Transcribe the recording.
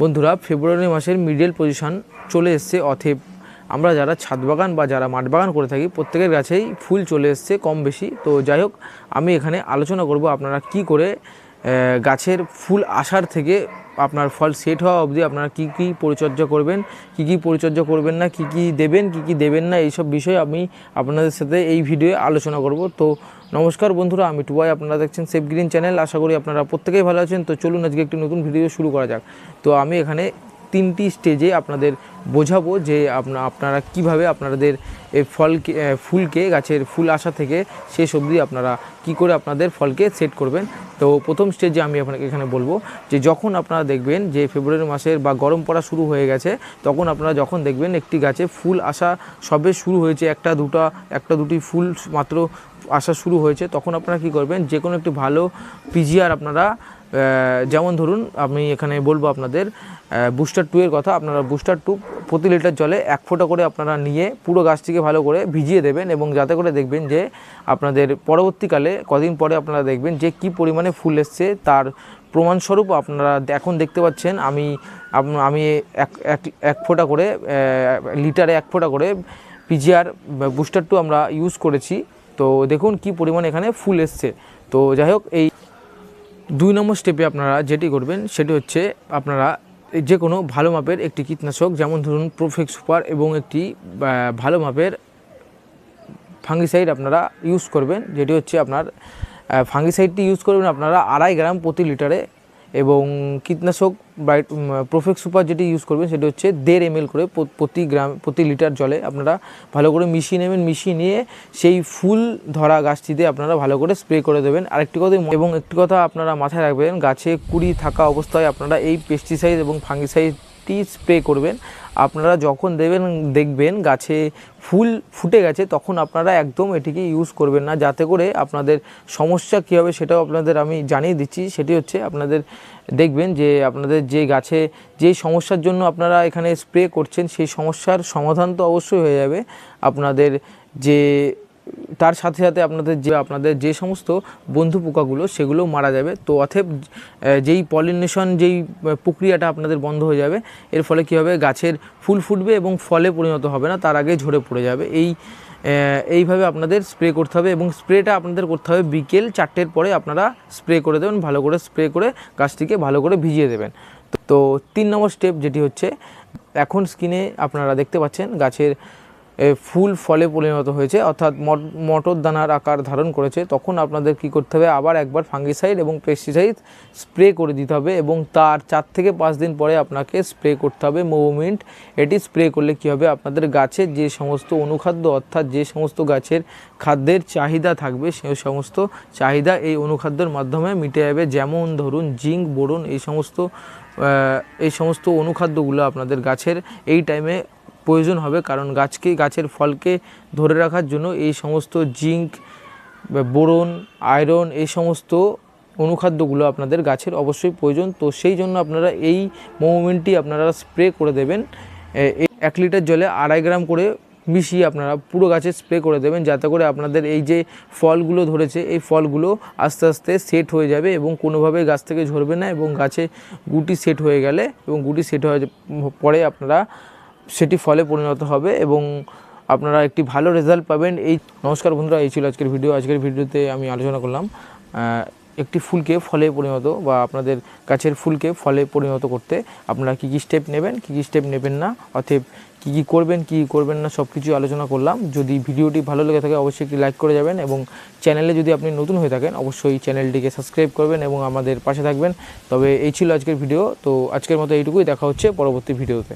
বন্ধুরা, ফেব্রুয়ারি মাসের middle position চলে এসছে অথেব। আমরা যারা ছাদ বাগান বা যারা মাঠ বাগান করে থাকি, প্রত্যেকের গাছেই ফুল চলে এসছে কম বেশি। তো যাই হোক, আমি এখানে আলোচনা করব আপনারা কি করে গাছের ফুল আসার থেকে আপনার ফল সেট হওয়া অবধি আপনারা কি কি পরিচর্যা করবেন, কি কি পরিচর্যা করবেন না, কি কি দেবেন, কি কি দেবেন না, এইসব বিষয়ে আমি আপনাদের সাথে এই ভিডিওয়ে আলোচনা করব। তো নমস্কার বন্ধুরা, আমি টুবাই আপনারা দেখছেন সেফ গ্রিন চ্যানেল আশা করি আপনারা প্রত্যেকেই ভালো আছেন। তো চলুন আজকে একটি নতুন ভিডিও শুরু করা যাক। তো আমি এখানে তিনটি স্টেজে আপনাদের বোঝাবো যে আপনা, আপনারা কীভাবে আপনাদের এই ফলকে ফুলকে, গাছের ফুল আসা থেকে শেষ অবধি আপনারা কি করে আপনাদের ফলকে সেট করবেন? তো প্রথম স্টেজে আমি আপনাকে এখানে বলব যে যখন আপনারা দেখবেন যে ফেব্রুয়ারি মাসের বা গরম পড়া শুরু হয়ে গেছে, তখন আপনারা যখন দেখবেন একটি গাছে ফুল আসা সবে শুরু হয়েছে, একটা দুটা, একটা দুটি ফুল মাত্র আসা শুরু হয়েছে, তখন আপনারা কি করবেন? যে কোনো একটি ভালো পিজিআর আপনারা যেমন ধরুন আমি এখানে বলব আপনাদের বুস্টার টু এর কথা, আপনারা বুস্টার টু প্রতি লিটার জলে এক ফোঁটা করে আপনারা নিয়ে পুরো গাছটিকে ভালো করে ভিজিয়ে দেবেন এবং যাতে করে দেখবেন যে আপনাদের পরবর্তীকালে কদিন পরে আপনারা দেখবেন যে কি পরিমাণে ফুল এসছে, তার প্রমাণস্বরূপ আপনারা এখন দেখতে পাচ্ছেন। আমি আমি এক, এক- এক ফোঁটা করে লিটারে এক ফোঁটা করে পিজিআর বুস্টার টু আমরা ইউজ করেছি। তো দেখুন কি পরিমাণ এখানে ফুল এসছে। তো যাই হোক, এই দুই নম্বর স্টেপে আপনারা যেটি করবেন, সেটি হচ্ছে আপনারা যে কোনো ভালো মাপের একটি কীটনাশক, যেমন ধরুন প্রোফেক্স সুপার এবং একটি ভালো মাপের ফাঙ্গিসাইড আপনারা ইউজ করবেন, যেটি হচ্ছে আপনার ফাঙ্গিসাইডটি ইউজ করবেন আপনারা আড়াই গ্রাম প্রতি লিটারে এবং কীটনাশক ব্রাইট প্রোফেক্ট সুপার যেটি ইউজ করবেন, সেটি হচ্ছে দেড় এম করে প্রতি গ্রাম প্রতি লিটার জলে আপনারা ভালো করে মিশিয়ে নেবেন, মিশিয়ে নিয়ে সেই ফুল ধরা গাছটিতে আপনারা ভালো করে স্প্রে করে দেবেন। আরেকটি কথা এবং একটি কথা আপনারা মাথায় রাখবেন, গাছে কুড়ি থাকা অবস্থায় আপনারা এই পেস্টিসাইড এবং ফাঙ্গিসাইডটি স্প্রে করবেন। আপনারা যখন দেবেন, দেখবেন গাছে ফুল ফুটে গেছে, তখন আপনারা একদম এটিকে ইউজ করবেন না। যাতে করে আপনাদের সমস্যা কী হবে সেটাও আপনাদের আমি জানিয়ে দিচ্ছি। সেটি হচ্ছে আপনাদের দেখবেন যে আপনাদের যে গাছে যেই সমস্যার জন্য আপনারা এখানে স্প্রে করছেন, সেই সমস্যার সমাধান তো অবশ্যই হয়ে যাবে। আপনাদের যে তার সাথে সাথে আপনাদের যে আপনাদের যে সমস্ত বন্ধু পোকাগুলো, সেগুলো মারা যাবে। তো অথব যেই পলিনেশন, যেই প্রক্রিয়াটা আপনাদের বন্ধ হয়ে যাবে, এর ফলে কী হবে? গাছের ফুল ফুটবে এবং ফলে পরিণত হবে না, তার আগে ঝরে পড়ে যাবে। এই এইভাবে আপনাদের স্প্রে করতে হবে এবং স্প্রেটা আপনাদের করতে হবে বিকেল চারটের পরে আপনারা স্প্রে করে দেবেন, ভালো করে স্প্রে করে গাছটিকে ভালো করে ভিজিয়ে দেবেন। তো- তিন নম্বর স্টেপ যেটি হচ্ছে, এখন স্কিনে আপনারা দেখতে পাচ্ছেন গাছের ফুল ফলে পরিণত হয়েছে, অর্থাৎ মট- মটর দানার আকার ধারণ করেছে, তখন আপনাদের কি করতে হবে? আবার একবার ফাঙ্গিসাইড এবং পেস্টিসাইড স্প্রে করে দিতে হবে এবং তার চার থেকে পাঁচ দিন পরে আপনাকে স্প্রে করতে হবে মুভমেন্ট। এটি স্প্রে করলে কি হবে? আপনাদের গাছের যে সমস্ত অনুখাদ্য, অর্থাৎ যে সমস্ত গাছের খাদ্যের চাহিদা থাকবে সেই সমস্ত চাহিদা এই অনুখাদ্যের মাধ্যমে মিটে যাবে। যেমন ধরুন, জিঙ্ক, বোরন, এই সমস্ত এই সমস্ত অনুখাদ্যগুলো আপনাদের গাছের এই টাইমে প্রয়োজন হবে, কারণ গাছকে, গাছের ফলকে ধরে রাখার জন্য এই সমস্ত জিঙ্ক বোরন, আয়রন, এই সমস্ত অনুখাদ্যগুলো আপনাদের গাছের অবশ্যই প্রয়োজন। তো সেই জন্য আপনারা এই মুভমেন্টটি আপনারা স্প্রে করে দেবেন। এক লিটার জলে আড়াই গ্রাম করে মিশিয়ে আপনারা পুরো গাছে স্প্রে করে দেবেন, যাতে করে আপনাদের এই যে ফলগুলো ধরেছে, এই ফলগুলো আস্তে আস্তে সেট হয়ে যাবে এবং কোনোভাবে গাছ থেকে ঝরবে না এবং গাছে গুটি সেট হয়ে গেলে এবং গুটি সেট হয়ে পরে আপনারা সেটি ফলে পরিণত হবে এবং আপনারা একটি ভালো রেজাল্ট পাবেন। এই নমস্কার বন্ধুরা, এই ছিল আজকের ভিডিও আজকের ভিডিওতে আমি আলোচনা করলাম একটি ফুলকে ফলে পরিণত বা আপনাদের গাছের ফুলকে ফলে পরিণত করতে আপনারা কী কী স্টেপ নেবেন, কী কী স্টেপ নেবেন না, অতএব কী কী করবেন কী করবেন না সব কিছু আলোচনা করলাম। যদি ভিডিওটি ভালো লেগে থাকে, অবশ্যই একটি লাইক করে যাবেন এবং চ্যানেলে যদি আপনি নতুন হয়ে থাকেন, অবশ্যই চ্যানেলটিকে সাবস্ক্রাইব করবেন এবং আমাদের পাশে থাকবেন। তবে এই ছিল আজকের ভিডিও তো আজকের মতো এইটুকুই। দেখা হচ্ছে পরবর্তী ভিডিওতে